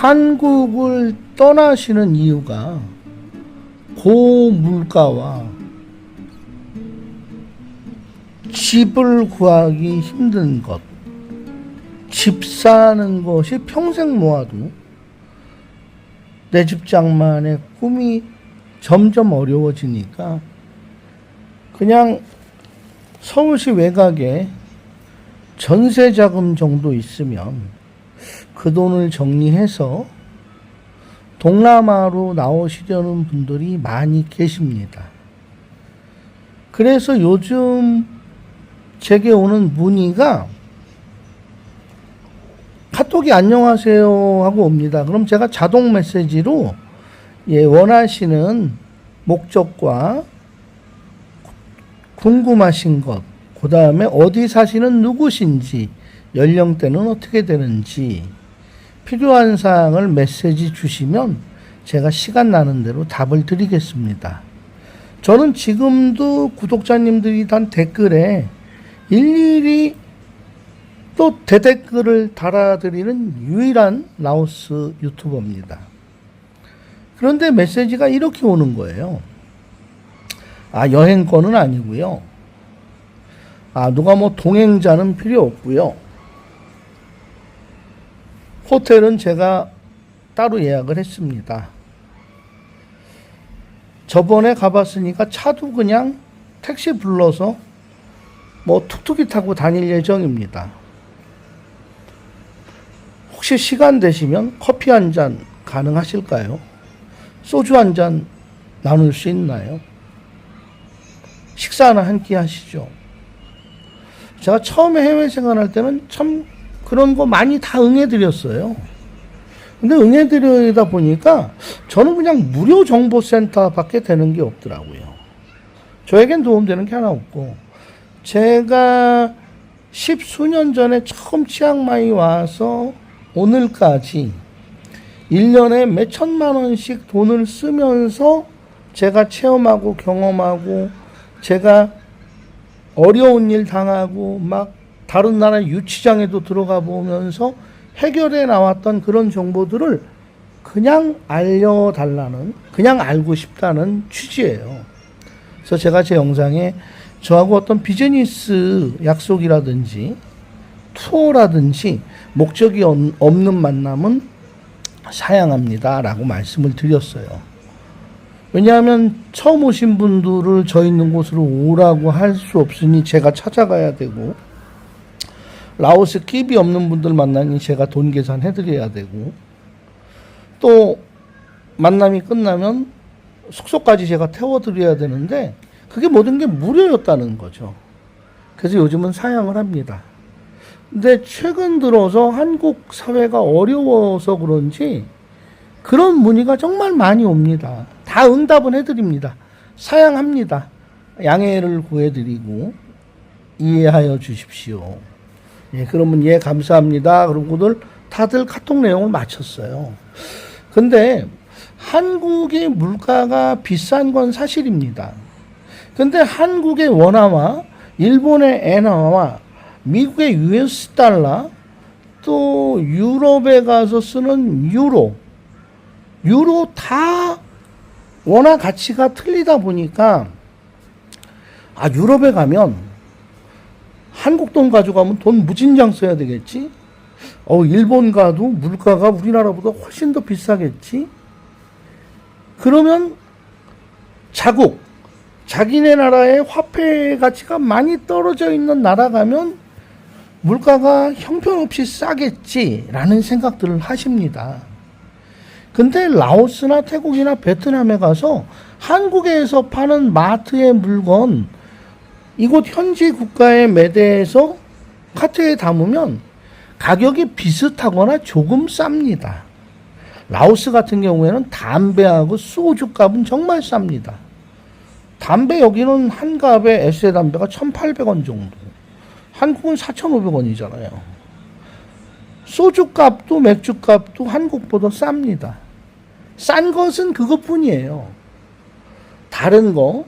한국을 떠나시는 이유가 고물가와 집을 구하기 힘든 것, 집 사는 것이 평생 모아도 내 집 장만의 꿈이 점점 어려워지니까 그냥 서울시 외곽에 전세 자금 정도 있으면 그 돈을 정리해서 동남아로 나오시려는 분들이 많이 계십니다. 그래서 요즘 제게 오는 문의가 카톡이 안녕하세요 하고 옵니다. 그럼 제가 자동 메시지로 예, 원하시는 목적과 궁금하신 것, 그 다음에 어디 사시는 누구신지, 연령대는 어떻게 되는지, 필요한 사항을 메시지 주시면 제가 시간 나는 대로 답을 드리겠습니다. 저는 지금도 구독자님들이 단 댓글에 일일이 또 대댓글을 달아드리는 유일한 라오스 유튜버입니다. 그런데 메시지가 이렇게 오는 거예요. 아, 여행권은 아니고요. 아, 누가 뭐 동행자는 필요 없고요. 호텔은 제가 따로 예약을 했습니다. 저번에 가봤으니까 차도 그냥 택시 불러서 뭐 툭툭이 타고 다닐 예정입니다. 혹시 시간 되시면 커피 한 잔 가능하실까요? 소주 한 잔 나눌 수 있나요? 식사 하나 한 끼 하시죠. 제가 처음에 해외 생활할 때는 참 그런 거 많이 다 응해드렸어요. 근데 응해드리다 보니까 저는 그냥 무료 정보센터밖에 되는 게 없더라고요. 저에겐 도움되는 게 하나 없고, 제가 십수년 전에 처음 치앙마이 와서 오늘까지 1년에 몇 천만 원씩 돈을 쓰면서 제가 체험하고 경험하고 제가 어려운 일 당하고 막 다른 나라 유치장에도 들어가 보면서 해결해 나왔던 그런 정보들을 그냥 알려달라는, 그냥 알고 싶다는 취지예요. 그래서 제가 제 영상에 저하고 어떤 비즈니스 약속이라든지 투어라든지 목적이 없- 없는 만남은 사양합니다. 라고 말씀을 드렸어요. 왜냐하면 처음 오신 분들을 저 있는 곳으로 오라고 할 수 없으니 제가 찾아가야 되고 라오스 끼비 없는 분들 만나니 제가 돈 계산 해 드려야 되고 또 만남이 끝나면 숙소까지 제가 태워 드려야 되는데 그게 모든 게 무료였다는 거죠. 그래서 요즘은 사양을 합니다. 근데 최근 들어서 한국 사회가 어려워서 그런지 그런 문의가 정말 많이 옵니다. 다 응답은 해드립니다. 사양합니다. 양해를 구해드리고 이해하여 주십시오. 예, 그러면 예 감사합니다. 그러고들 다들 카톡 내용을 마쳤어요. 근데 한국의 물가가 비싼 건 사실입니다. 근데 한국의 원화와 일본의 엔화와 미국의 US 달러 또 유럽에 가서 쓰는 유로 유로 다 원화 가치가 틀리다 보니까 아 유럽에 가면 한국 돈 가져가면 돈 무진장 써야 되겠지. 어 일본 가도 물가가 우리나라보다 훨씬 더 비싸겠지. 그러면 자국 자기네 나라의 화폐 가치가 많이 떨어져 있는 나라 가면 물가가 형편없이 싸겠지라는 생각들을 하십니다. 근데 라오스나 태국이나 베트남에 가서 한국에서 파는 마트의 물건 이곳 현지 국가에 매대해서 카트에 담으면 가격이 비슷하거나 조금 쌉니다. 라오스 같은 경우에는 담배하고 소주 값은 정말 쌉니다. 담배 여기는 한 갑에 에세 담배가 1,800원 정도. 한국은 4,500원이잖아요. 소주 값도 맥주 값도 한국보다 쌉니다. 싼 것은 그것뿐이에요. 다른 거, 어,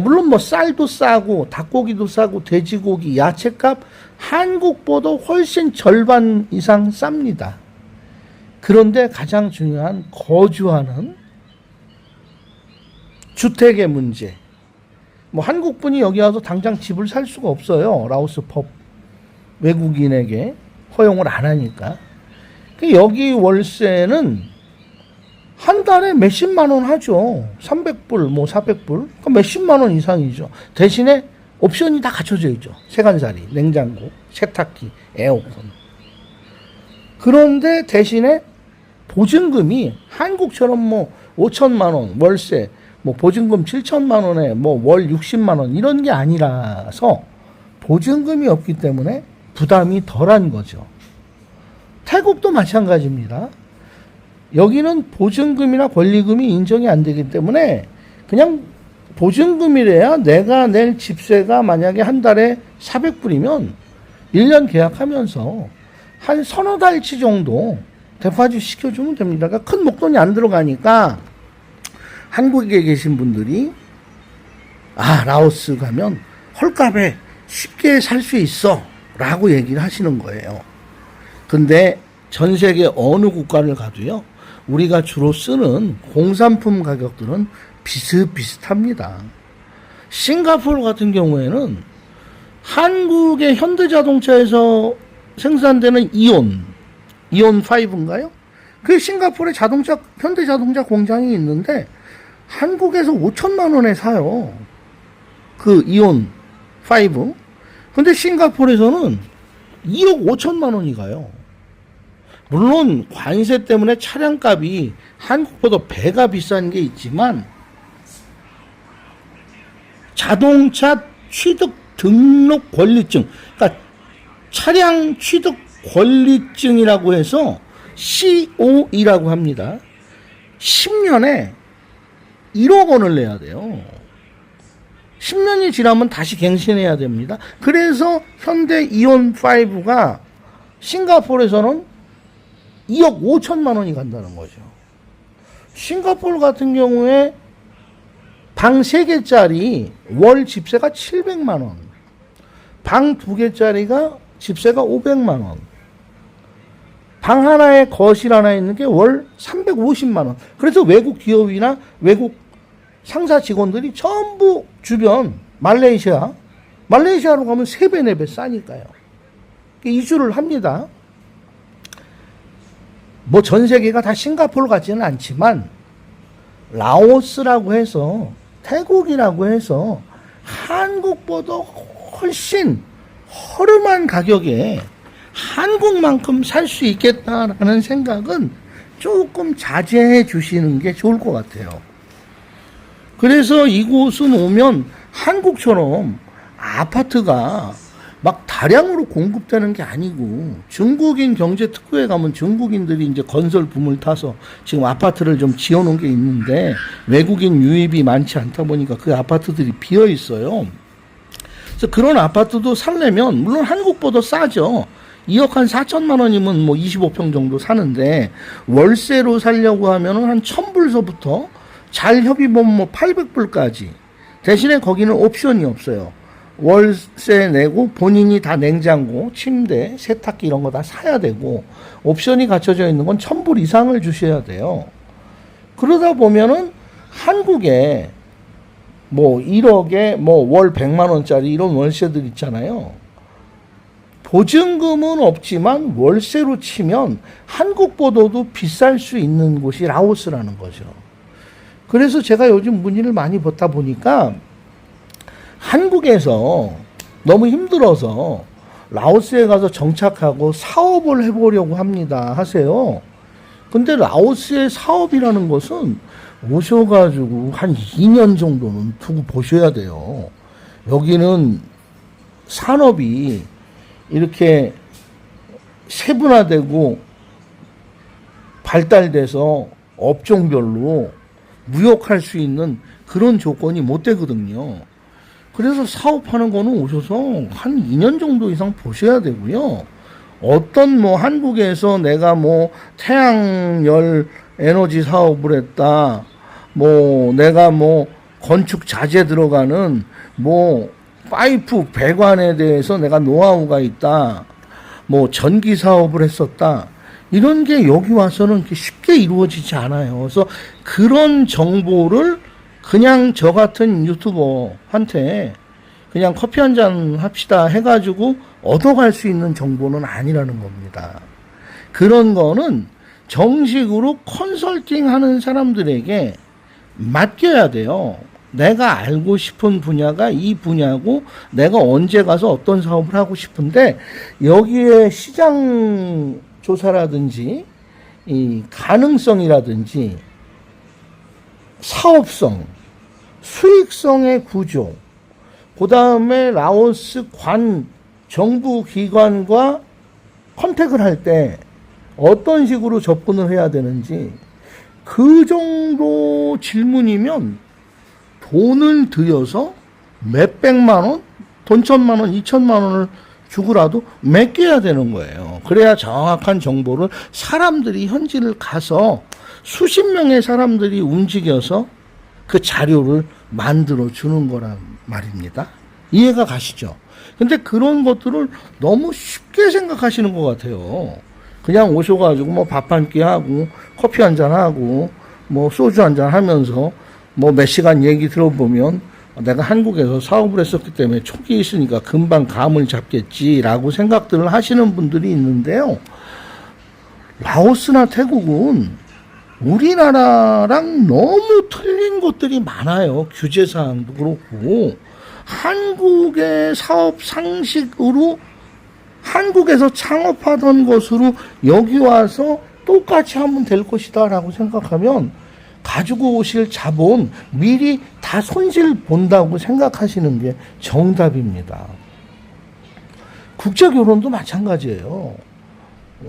물론 뭐 쌀도 싸고 닭고기도 싸고 돼지고기, 야채값 한국보다 훨씬 절반 이상 쌉니다. 그런데 가장 중요한 거주하는 주택의 문제. 뭐 한국 분이 여기 와서 당장 집을 살 수가 없어요. 라오스 법 외국인에게 허용을 안 하니까. 그 여기 월세는 한 달에 몇십만 원 하죠. 300불, 뭐 400불. 그러니까 몇십만 원 이상이죠. 대신에 옵션이 다 갖춰져 있죠. 세간살이, 냉장고, 세탁기, 에어컨. 그런데 대신에 보증금이 한국처럼 뭐 5천만 원 월세, 뭐 보증금 7천만 원에 뭐 월 60만 원 이런 게 아니라서 보증금이 없기 때문에 부담이 덜한 거죠. 태국도 마찬가지입니다. 여기는 보증금이나 권리금이 인정이 안 되기 때문에 그냥 보증금이래야 내가 낼 집세가 만약에 한 달에 400불이면 1년 계약하면서 한 서너 달치 정도 데파짓 시켜주면 됩니다. 그러니까 큰 목돈이 안 들어가니까 한국에 계신 분들이 아 라오스 가면 헐값에 쉽게 살 수 있어 라고 얘기를 하시는 거예요. 근데 전 세계 어느 국가를 가도요 우리가 주로 쓰는 공산품 가격들은 비슷비슷합니다. 싱가포르 같은 경우에는 한국의 현대자동차에서 생산되는 이온, 이온 5인가요? 그 싱가포르에 자동차, 현대자동차 공장이 있는데 한국에서 5천만 원에 사요. 그 이온 5. 근데 싱가포르에서는 2억 5천만 원이 가요. 물론 관세 때문에 차량값이 한국보다 배가 비싼 게 있지만 자동차 취득 등록 권리증, 그러니까 차량 취득 권리증이라고 해서 COE라고 합니다. 10년에 1억 원을 내야 돼요. 10년이 지나면 다시 갱신해야 됩니다. 그래서 현대 이온 5가 싱가포르에서는 2억 5천만 원이 간다는 거죠. 싱가포르 같은 경우에 방 3개짜리 월 집세가 700만 원. 방 2개짜리가 집세가 500만 원. 방 하나에 거실 하나 있는 게 월 350만 원. 그래서 외국 기업이나 외국 상사 직원들이 전부 주변 말레이시아, 말레이시아로 가면 3배, 4배 싸니까요. 이주를 합니다. 뭐 전 세계가 다 싱가포르 같지는 않지만 라오스라고 해서 태국이라고 해서 한국보다 훨씬 허름한 가격에 한국만큼 살 수 있겠다라는 생각은 조금 자제해 주시는 게 좋을 것 같아요. 그래서 이곳은 오면 한국처럼 아파트가 막 다량으로 공급되는 게 아니고 중국인 경제 특구에 가면 중국인들이 이제 건설 붐을 타서 지금 아파트를 좀 지어 놓은 게 있는데 외국인 유입이 많지 않다 보니까 그 아파트들이 비어 있어요. 그래서 그런 아파트도 살려면 물론 한국보다 싸죠. 2억 한 4천만 원이면 뭐 25평 정도 사는데 월세로 살려고 하면은 한 1000불서부터 잘 협의보면 뭐 800불까지. 대신에 거기는 옵션이 없어요. 월세 내고 본인이 다 냉장고, 침대, 세탁기 이런 거 다 사야 되고 옵션이 갖춰져 있는 건 1000불 이상을 주셔야 돼요. 그러다 보면은 한국에 뭐 1억에 뭐 월 100만 원짜리 이런 월세들 있잖아요. 보증금은 없지만 월세로 치면 한국보다도 비쌀 수 있는 곳이 라오스라는 거죠. 그래서 제가 요즘 문의를 많이 받다 보니까 한국에서 너무 힘들어서 라오스에 가서 정착하고 사업을 해보려고 합니다. 하세요. 근데 라오스의 사업이라는 것은 오셔가지고 한 2년 정도는 두고 보셔야 돼요. 여기는 산업이 이렇게 세분화되고 발달돼서 업종별로 무역할 수 있는 그런 조건이 못 되거든요. 그래서 사업하는 거는 오셔서 한 2년 정도 이상 보셔야 되고요. 어떤 뭐 한국에서 내가 뭐 태양열 에너지 사업을 했다. 뭐 내가 뭐 건축 자재 들어가는 뭐 파이프 배관에 대해서 내가 노하우가 있다. 뭐 전기 사업을 했었다. 이런 게 여기 와서는 쉽게 이루어지지 않아요. 그래서 그런 정보를 그냥 저 같은 유튜버한테 그냥 커피 한 잔 합시다 해가지고 얻어갈 수 있는 정보는 아니라는 겁니다. 그런 거는 정식으로 컨설팅 하는 사람들에게 맡겨야 돼요. 내가 알고 싶은 분야가 이 분야고 내가 언제 가서 어떤 사업을 하고 싶은데 여기에 시장 조사라든지 이 가능성이라든지 사업성, 수익성의 구조, 그 다음에 라오스 관 정부 기관과 컨택을 할 때 어떤 식으로 접근을 해야 되는지 그 정도 질문이면 돈을 들여서 몇 백만 원, 돈 천만 원, 이천만 원을 주고라도 맡겨야 되는 거예요. 그래야 정확한 정보를 사람들이 현지를 가서 수십 명의 사람들이 움직여서 그 자료를 만들어 주는 거란 말입니다. 이해가 가시죠? 근데 그런 것들을 너무 쉽게 생각하시는 것 같아요. 그냥 오셔가지고 뭐 밥 한 끼 하고 커피 한 잔 하고 뭐 소주 한 잔 하면서 뭐 몇 시간 얘기 들어보면 내가 한국에서 사업을 했었기 때문에 촉이 있으니까 금방 감을 잡겠지라고 생각들을 하시는 분들이 있는데요. 라오스나 태국은 우리나라랑 너무 틀린 것들이 많아요. 규제 사항도 그렇고 한국의 사업 상식으로 한국에서 창업하던 것으로 여기 와서 똑같이 하면 될 것이다라고 생각하면 가지고 오실 자본 미리 다 손실 본다고 생각하시는 게 정답입니다. 국제 결혼도 마찬가지예요.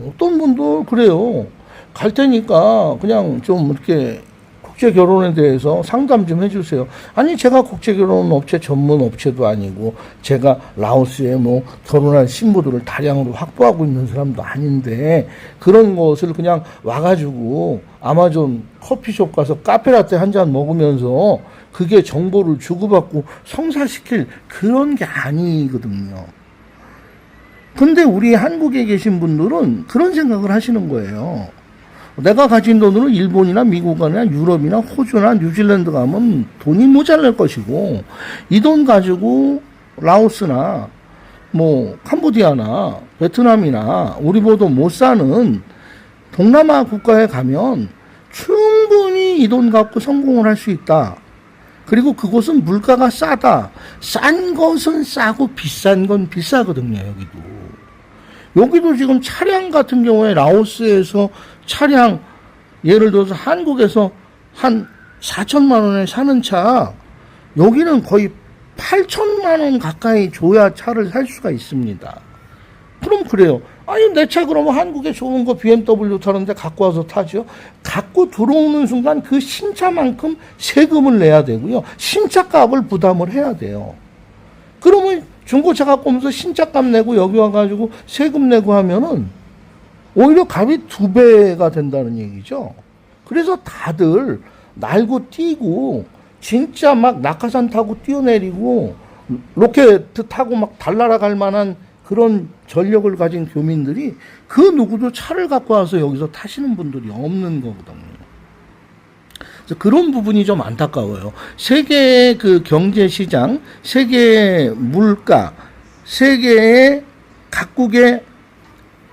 어떤 분도 그래요. 갈 테니까 그냥 좀 이렇게 국제 결혼에 대해서 상담 좀 해주세요. 아니 제가 국제 결혼 업체 전문 업체도 아니고 제가 라오스에 뭐 결혼한 신부들을 다량으로 확보하고 있는 사람도 아닌데 그런 것을 그냥 와가지고 아마존 커피숍 가서 카페라떼 한 잔 먹으면서 그게 정보를 주고받고 성사시킬 그런 게 아니거든요. 근데 우리 한국에 계신 분들은 그런 생각을 하시는 거예요. 내가 가진 돈으로 일본이나 미국이나 유럽이나 호주나 뉴질랜드 가면 돈이 모자랄 것이고 이 돈 가지고 라오스나 뭐 캄보디아나 베트남이나 우리보다 못 사는 동남아 국가에 가면 충분히 이 돈 갖고 성공을 할 수 있다. 그리고 그곳은 물가가 싸다. 싼 것은 싸고 비싼 건 비싸거든요, 여기도. 여기도 지금 차량 같은 경우에 라오스에서 차량 예를 들어서 한국에서 한 4천만 원에 사는 차 여기는 거의 8천만 원 가까이 줘야 차를 살 수가 있습니다. 그럼 그래요. 아니 내 차 그러면 한국에 좋은 거 BMW 타는데 갖고 와서 타죠. 갖고 들어오는 순간 그 신차만큼 세금을 내야 되고요. 신차 값을 부담을 해야 돼요. 그러면 중고차 갖고 오면서 신차 값 내고 여기 와가지고 세금 내고 하면은 오히려 값이 두 배가 된다는 얘기죠. 그래서 다들 날고 뛰고 진짜 막 낙하산 타고 뛰어내리고 로켓 타고 막 달날아갈 만한 그런 전력을 가진 교민들이 그 누구도 차를 갖고 와서 여기서 타시는 분들이 없는 거거든요. 그래서 그런 부분이 좀 안타까워요. 세계의 그 경제 시장, 세계의 물가, 세계의 각국의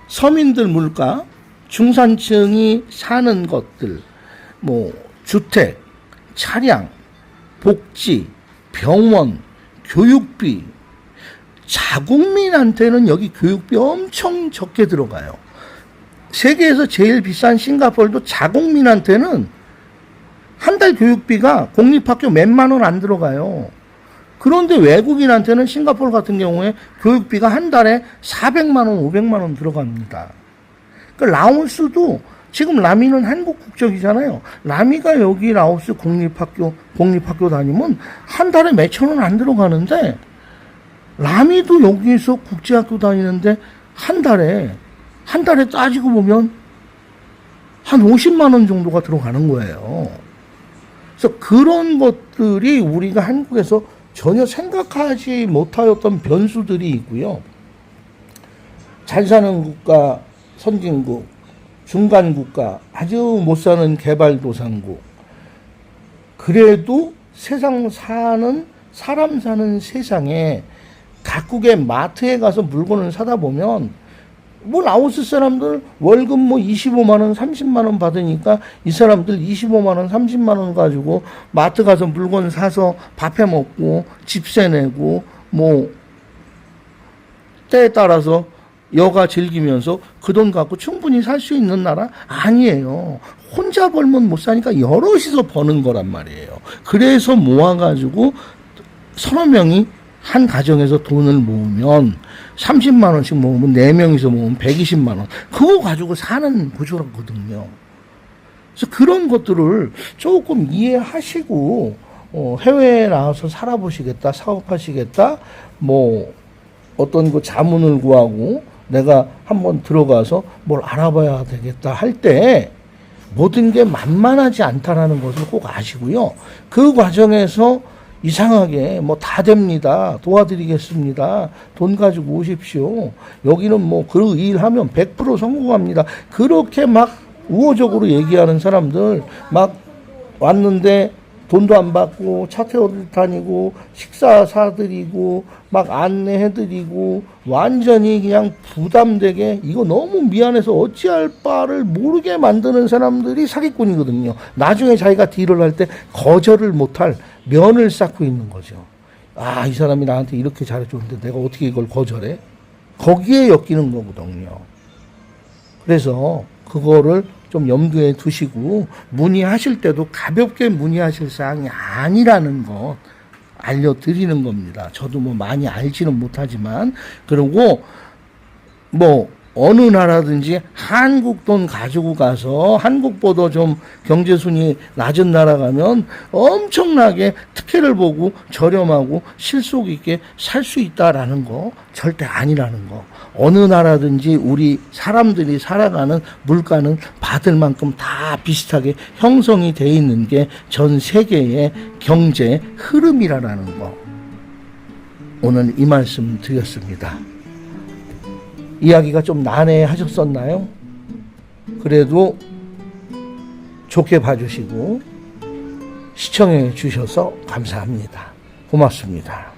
서민들 물가, 중산층이 사는 것들, 뭐 주택, 차량, 복지, 병원, 교육비, 자국민한테는 여기 교육비 엄청 적게 들어가요. 세계에서 제일 비싼 싱가포르도 자국민한테는 한 달 교육비가 공립학교 몇만 원 안 들어가요. 그런데 외국인한테는 싱가포르 같은 경우에 교육비가 한 달에 400만 원, 500만 원 들어갑니다. 그 라오스도 지금 라미는 한국 국적이잖아요. 라미가 여기 라오스 공립학교 공립학교 다니면 한 달에 몇천 원 안 들어가는데 라미도 여기서 국제학교 다니는데 한 달에 한 달에 따지고 보면 한 50만 원 정도가 들어가는 거예요. 그래서 그런 것들이 우리가 한국에서 전혀 생각하지 못하였던 변수들이 있고요. 잘 사는 국가, 선진국, 중간 국가, 아주 못 사는 개발도상국. 그래도 세상 사는 사람 사는 세상에 각국의 마트에 가서 물건을 사다 보면 뭐 라오스 사람들 월급 뭐 25만 원, 30만 원 받으니까 이 사람들 25만 원, 30만 원 가지고 마트 가서 물건 사서 밥해 먹고 집세 내고 뭐 때에 따라서 여가 즐기면서 그 돈 갖고 충분히 살 수 있는 나라 아니에요. 혼자 벌면 못 사니까 여럿이서 버는 거란 말이에요. 그래서 모아가지고 서너 명이 한 가정에서 돈을 모으면 30만 원씩 모으면 네명이서 모으면 120만 원. 그거 가지고 사는 구조거든요. 그래서 그런 것들을 조금 이해하시고 어, 해외에 나와서 살아보시겠다, 사업하시겠다, 뭐 어떤 그 자문을 구하고 내가 한번 들어가서 뭘 알아봐야 되겠다 할 때 모든 게 만만하지 않다라는 것을 꼭 아시고요. 그 과정에서 이상하게 뭐 다 됩니다. 도와드리겠습니다. 돈 가지고 오십시오. 여기는 뭐 그 일 하면 100% 성공합니다. 그렇게 막 우호적으로 얘기하는 사람들 막 왔는데 돈도 안 받고 차 태워 다니고 식사 사드리고 막 안내해드리고 완전히 그냥 부담되게 이거 너무 미안해서 어찌할 바를 모르게 만드는 사람들이 사기꾼이거든요. 나중에 자기가 딜을 할 때 거절을 못할 면을 쌓고 있는 거죠. 아, 이 사람이 나한테 이렇게 잘해줬는데 내가 어떻게 이걸 거절해? 거기에 엮이는 거거든요. 그래서 그거를 좀 염두에 두시고 문의하실 때도 가볍게 문의하실 사항이 아니라는 것 알려드리는 겁니다. 저도 뭐 많이 알지는 못하지만 그리고 뭐 어느 나라든지 한국 돈 가지고 가서 한국보다 좀 경제 순위 낮은 나라 가면 엄청나게 특혜를 보고 저렴하고 실속 있게 살 수 있다라는 거 절대 아니라는 거. 어느 나라든지 우리 사람들이 살아가는 물가는 받을 만큼 다 비슷하게 형성이 돼 있는 게 전 세계의 경제 흐름이라는 거. 오늘 이 말씀 드렸습니다. 이야기가 좀 난해하셨었나요? 그래도 좋게 봐주시고 시청해 주셔서 감사합니다. 고맙습니다.